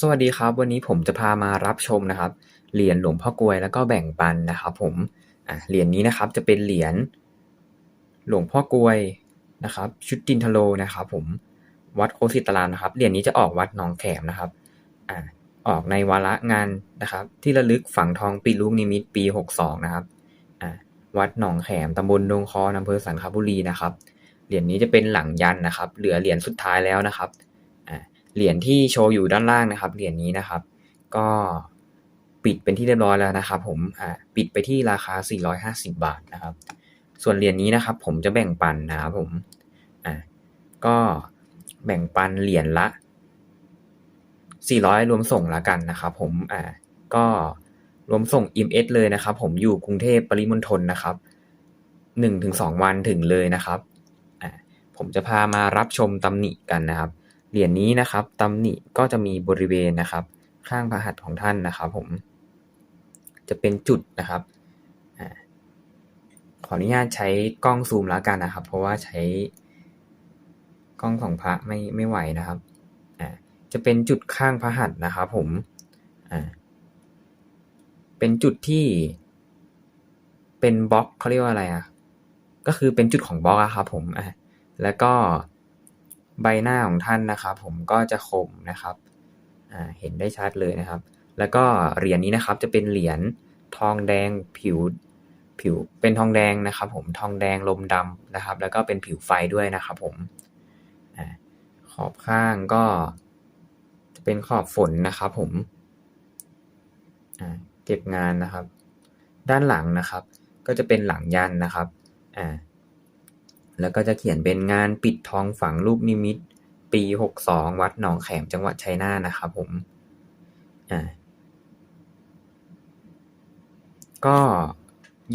สวัสดีครับ วันนี้ผมจะพามารับชมนะครับ เหรียญหลวงพ่อกลวยแล้วก็แบ่งปันนะครับผมเหรียญนี้นะครับจะเป็นเหรียญหลวงพ่อกลวยนะครับ ชุดจินทโลนะครับผมวัดโคสิตารามนะครับเหรียญนี้จะออกวัดหนองแขมนะครับอออกในวาระงานนะครับ ที่ระลึกฝังทองปิดลูกนิมิตปี 62 นะครับวัดหนองแขมตำบลดงคออำเภอสันคบุรีนะครับเหรียญนี้จะเป็นหลังยันนะครับ เหลือเหรียญสุดท้ายแล้วนะครับ เหรียญที่โชว์อยู่ด้านล่างนะครับ เหรียญนี้นะครับ ก็ปิดเป็นที่เรียบร้อยแล้วนะครับ ผมอ่าปิดไปที่ราคา 450 บาทนะครับ ส่วนเหรียญนี้นะครับ ผมจะแบ่งปันนะครับผมอ่าก็แบ่งปันเหรียญละ 400 รวมส่งละกันนะครับ ผมอ่าก็รวมส่ง EMS เลยนะครับ ผมอยู่กรุงเทพปริมณฑลนะครับ1-2 วันถึงเลยนะครับอ่าผมจะพามารับชมตำหนิกันนะครับ เหรียญนี้นะครับตำหนิก็จะมีบริเวณนะครับ ข้างพระหัตถ์ของท่านนะครับผม จะเป็นจุดนะครับอขออนุญาตใช้กล้องซูมแล้วกันนะครับ เพราะว่าใช้กล้องของพระไม่ไม่ไหวนะครับอ่าจะเป็นจุดข้างพระหัตถ์นะครับผมอ่าเป็นจุดที่เป็นบล็อกเขาเรียกว่าอะไรอะก็คือเป็นจุดของบล็อกอะครับผมอ่าแล้วก็ ใบหน้าของท่านนะครับผมก็จะคมนะครับเห็นได้ชัดเลยนะครับ แล้วก็เหรียญนี้นะครับจะเป็นเหรียญทองแดงผิวผิวเป็นทองแดงนะครับ ผมทองแดงลมดำนะครับ แล้วก็เป็นผิวไฟด้วยนะครับผมอขอบข้างก็จะเป็นขอบฝนนะครับ ผมเก็บงานนะครับ ด้านหลังนะครับ ก็จะเป็นหลังยันนะครับอ่า แล้วก็จะเขียนเป็นงานปิดทองฝังลูกนิมิต ปี 62 วัดหนองแขมจังหวัดชัยนาทนะครับผมอ่าก็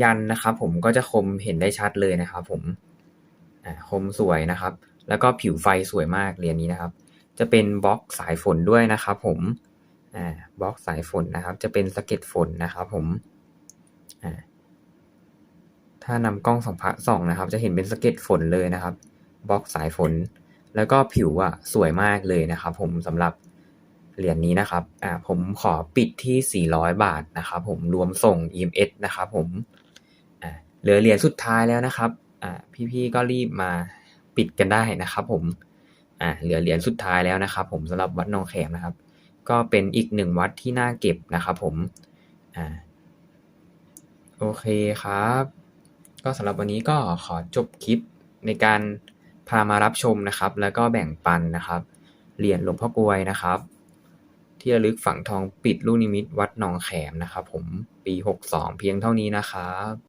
ยันนะครับผมก็จะคมเห็นได้ชัดเลยนะครับผมอ่าคมสวยนะครับ แล้วก็ผิวไฟสวยมากเหรียญนี้นะครับ จะเป็นบล็อกสายฝนด้วยนะครับผมอ่าบล็อกสายฝนนะครับ จะเป็นสะเก็ดฝนนะครับผมอ่า ถ้านำกล้องส่องพระส่องนะครับ จะเห็นเป็นสะเก็ดฝนเลยนะครับบล็อกสายฝน แล้วก็ผิวอะสวยมากเลยนะครับ ผมสำหรับเหรียญนี้นะครับอ่าผมขอปิดที่ 400 บาทนะครับผมรวมส่ง EMS นะครับผมอ่าเหลือเหรียญสุดท้ายแล้วนะครับอ่าพี่ๆก็รีบมาปิดกันได้นะครับ ผมอ่าเหลือเหรียญสุดท้ายแล้วนะครับ ผมสำหรับวัดนองแขมนะครับ ก็เป็นอีกหนึ่งวัดที่น่าเก็บนะครับ ผมอ่าโอเคครับ ก็สำหรับวันนี้ก็ขอจบคลิปในการพามารับชมนะครับ แล้วก็แบ่งปันนะครับเหรียญหลวงพ่อกลวยนะครับ ที่ระลึกฝังทองปิดลูกนิมิตวัดหนองแขมนะครับ ผมปี 62 เพียงเท่านี้นะครับ